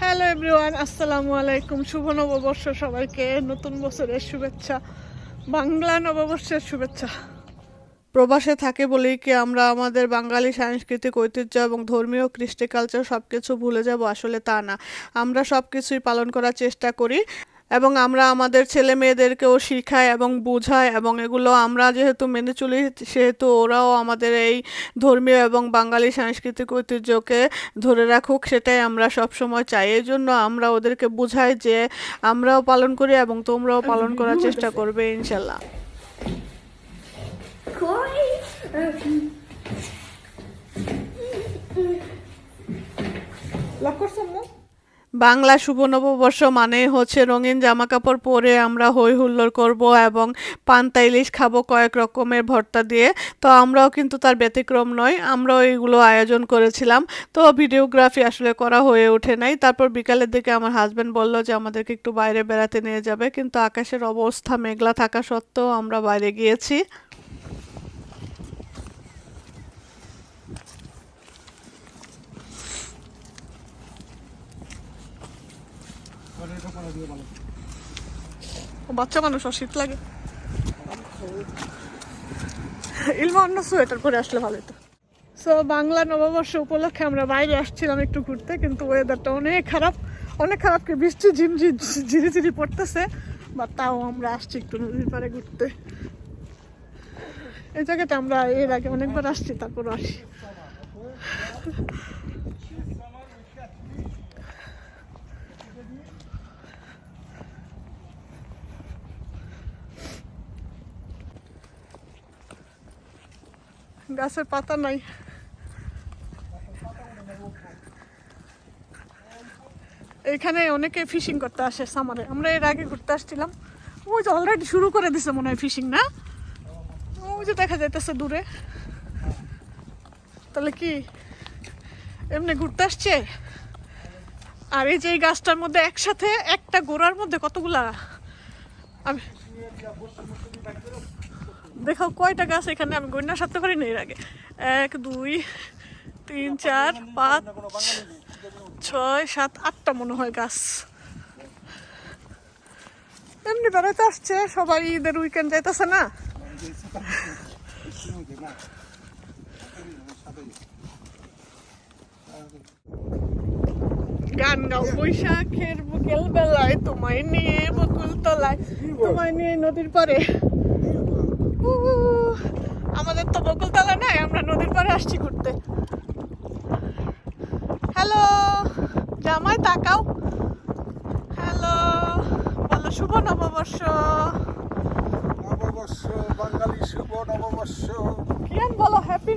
Hello everyone আসসালামু আলাইকুম শুভ নববর্ষ সবাইকে। নতুন বছরের শুভেচ্ছা। বাংলা নববর্ষের শুভেচ্ছা। প্রবাসে থাকে বলেই কি আমরা আমাদের বাঙালি সাংস্কৃতিক ঐতিহ্য এবং ধর্মীয় কৃষ্টি কালচার সব কিছু ভুলে যাব? আসলে তা না। আমরা সব কিছুই পালন করার চেষ্টা করি। এবং আমরা আমাদের ছেলে মেয়েদেরকেও শিখাই এবং বোঝাই এবং এগুলো আমরা যেহেতু মেনে চলি সেহেতু ওরাও আমাদের এই ধর্মীয় এবং বাঙালি সাংস্কৃতিক ঐতিহ্যকে ধরে রাখুক সেটাই আমরা সব সময় চাই। এই জন্য আমরা ওদেরকে বোঝাই যে আমরাও পালন করি এবং তোমরাও পালন করার চেষ্টা করবে ইনশাল্লাহ। বাংলা শুভ নববর্ষ মানে হচ্ছে রঙিন জামা কাপড় পরে আমরা হই হুল্লোড় করব এবং পান্তা ইলিশ খাব কয়েক রকমের ভর্তা দিয়ে। তো আমরাও কিন্তু তার ব্যতিক্রম নয় আমরাও এইগুলো আয়োজন করেছিলাম। তো ভিডিওগ্রাফি আসলে করা হয়ে ওঠে নাই। তারপর বিকালের দিকে আমার হাজব্যান্ড বলল যে, আমাদেরকে একটু বাইরে বেড়াতে নিয়ে যাবে। কিন্তু আকাশের অবস্থা মেঘলা থাকা সত্ত্বেও আমরা বাইরে গিয়েছি। বাচ্চা মানুষ আর শীত লাগে। ইলমা, অন্য সোয়েটার পরে আসলে ভালো হতো সো বাংলা নববর্ষ উপলক্ষে আমরা বাইরে আসছিলাম একটু ঘুরতে, কিন্তু ওয়েদারটা অনেক খারাপ। অনেক খারাপ কি, বৃষ্টি ঝিম ঝিম ঝিরি ঝিরি পড়তেছে বা তাও আমরা আসছি একটু নদীর পাড়ে ঘুরতে। এই জায়গাটা আমরা এর আগে অনেকবার আসছি তারপর আসি। গাছের পাতা নাই। এখানে অনেকে ফিশিং করতে আসে সামারে আমরা এর আগে ঘুরতে আসছিলাম। ওই যে অলরেডি শুরু করে দিছে মনে হয় ফিশিং না? ওই যে দেখা যাইতেছে দূরে। তাহলে কি এমনি ঘুরতে আসছে? আর এই যে এই গাছটার মধ্যে একসাথে একটা গোড়ার মধ্যে কতগুলা? আমি দেখো কয়টা গাছ এখানে? আমি গণ্যা সারতে পারি না এর আগে। এক দুই তিন চার পাঁচ ছয় সাত আটটা মনে হয় গাছ। এমনি বেড়াতে আসছে সবাই ঈদের উইকেন্ড যাইতেছে না? গান গাও বৈশাখের বিকেল বেলায় তোমায় নিয়ে বকুল তলায় তোমায় নিয়ে নদীর পারে আমাদের তো বকুলতলা নাই আমরা নদীর পাড়ে আসছি ঘুরতে। হ্যালো জামাই তাকাও। হ্যালো বলো শুভ নববর্ষ। নববর্ষ বাঙালি শুভ নববর্ষ। কিয়ান বলো হ্যাপি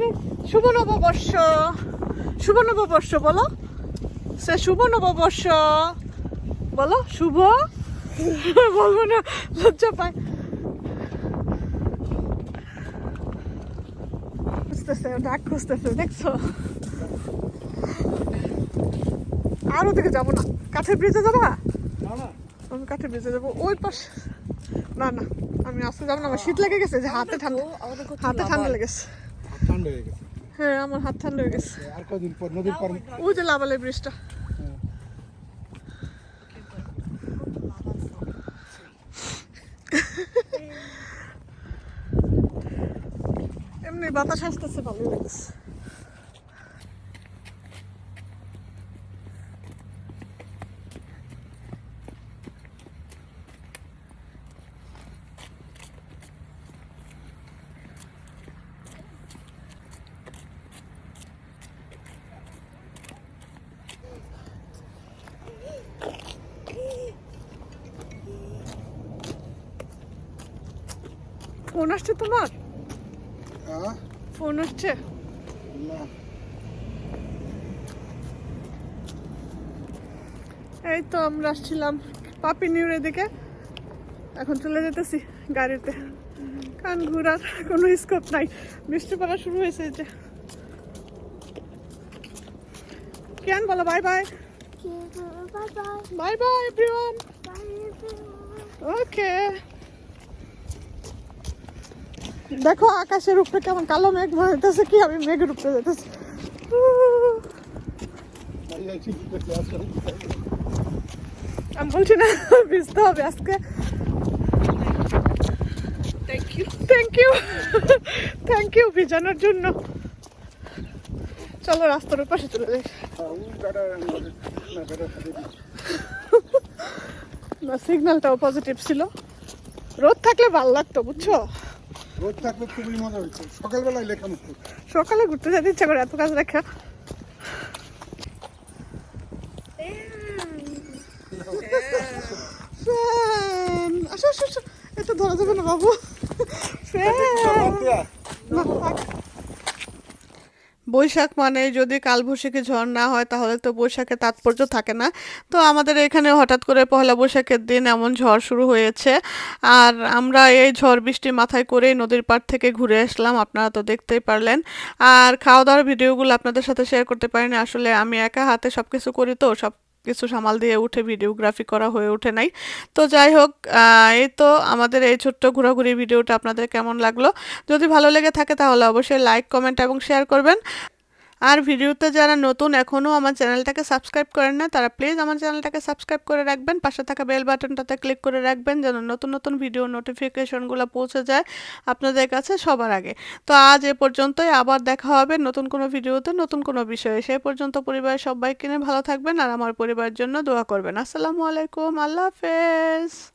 শুভ নববর্ষ। শুভ নববর্ষ বলো। সে শুভ নববর্ষ। বলো শুভ? বলব না লজ্জা পায়। খুঁজতেছে ডাক খুঁজতেছে দেখছ আর ওদিকে যাব না কাঠের ব্রিজে যাবা না আমি কাঠের ব্রিজে যাব ওই পাশে না না আমি আসতে যাব না আমার শীত লেগে গেছে যে হাতে ঠান্ডা হাতে ঠান্ডা লেগেছে ঠান্ডা হয়ে গেছে হ্যাঁ আমার হাত ঠান্ডা হয়ে গেছে আর কদিন পর নদীর পর ওই যে লাভালের ব্রিজটা এমনি বাতাস আসতেছে ভালোই লাগছে ফোন আসছে তোমার হ্যাঁ? ফোন হচ্ছে? এই তো আমরা আসছিলাম পাপি নিউরের দিকে এখন চলে যেতেছি গাড়িতে। কান ঘোরার কোনো স্কোপ নাই। বৃষ্টি পড়া শুরু হয়েছে এই যে। কেন বলো bye bye. Bye bye everyone okay দেখো আকাশের উপরে কেমন কালো মেঘ হইতেছে কি আমি মেঘের উপরে যেতেছি। আমি বলছি না ভিজতে হবে আজকে। Thank you thank you thank you ভিজানোর জন্য। চলো রাস্তার পাশে চলে যাই। না সিগন্যালটাও পজিটিভ ছিল। রোদ থাকলে ভালো লাগতো বুঝছ? রোদ থাকলে খুবই মজা হইতো। সকালবেলায় লেখা মুক্ত সকালে ঘুরতে যেতে ইচ্ছা করে এত কাজ রাখা। আসো আসো আসো। এত ধরা যাবে না বাবু। ফ্যান। বৈশাখ মানে যদি কালবৈশাখী ঝড় না হয়, তাহলে তো বৈশাখে তাৎপর্য থাকে না। তো আমাদের এখানে হঠাৎ করে পহেলা বৈশাখের দিন এমন ঝড় শুরু হয়েছে। আর আমরা এই ঝড় বৃষ্টি মাথায় করেই নদীর পাড় থেকে ঘুরে আসলাম, আপনারা তো দেখতেই পারলেন। আর খাওয়া দাওয়ার ভিডিওগুলো আপনাদের সাথে শেয়ার করতে পারিনি, আসলে আমি একা হাতে সব কিছু করি তো, সব কিছু সামাল দিয়ে উঠে ভিডিওগ্রাফি করা হয়ে ওঠে নাই। তো যাই হোক এই তো আমাদের এই ছোট্ট ঘোরাঘুরি ভিডিওটা আপনাদের কেমন লাগল? যদি ভালো লেগে থাকে তাহলে অবশ্যই লাইক কমেন্ট এবং শেয়ার করবেন। আর ভিডিওতে যারা নতুন এখনও আমার চ্যানেলটাকে সাবস্ক্রাইব করেন না, তারা প্লিজ আমার চ্যানেলটাকে সাবস্ক্রাইব করে রাখবেন। পাশে থাকা বেল বাটনটাতে ক্লিক করে রাখবেন যেন নতুন নতুন ভিডিও নোটিফিকেশনগুলো পৌঁছে যায় আপনাদের কাছে সবার আগে। তো আজ এ পর্যন্তই, আবার দেখা হবে নতুন কোনো ভিডিওতে, নতুন কোনো বিষয়ে। সেই পর্যন্ত পরিবারের সবাইকে নিয়ে ভালো থাকবেন আর আমার পরিবারের জন্য দোয়া করবেন। আসসালামু আলাইকুম, আল্লাহ হাফেজ।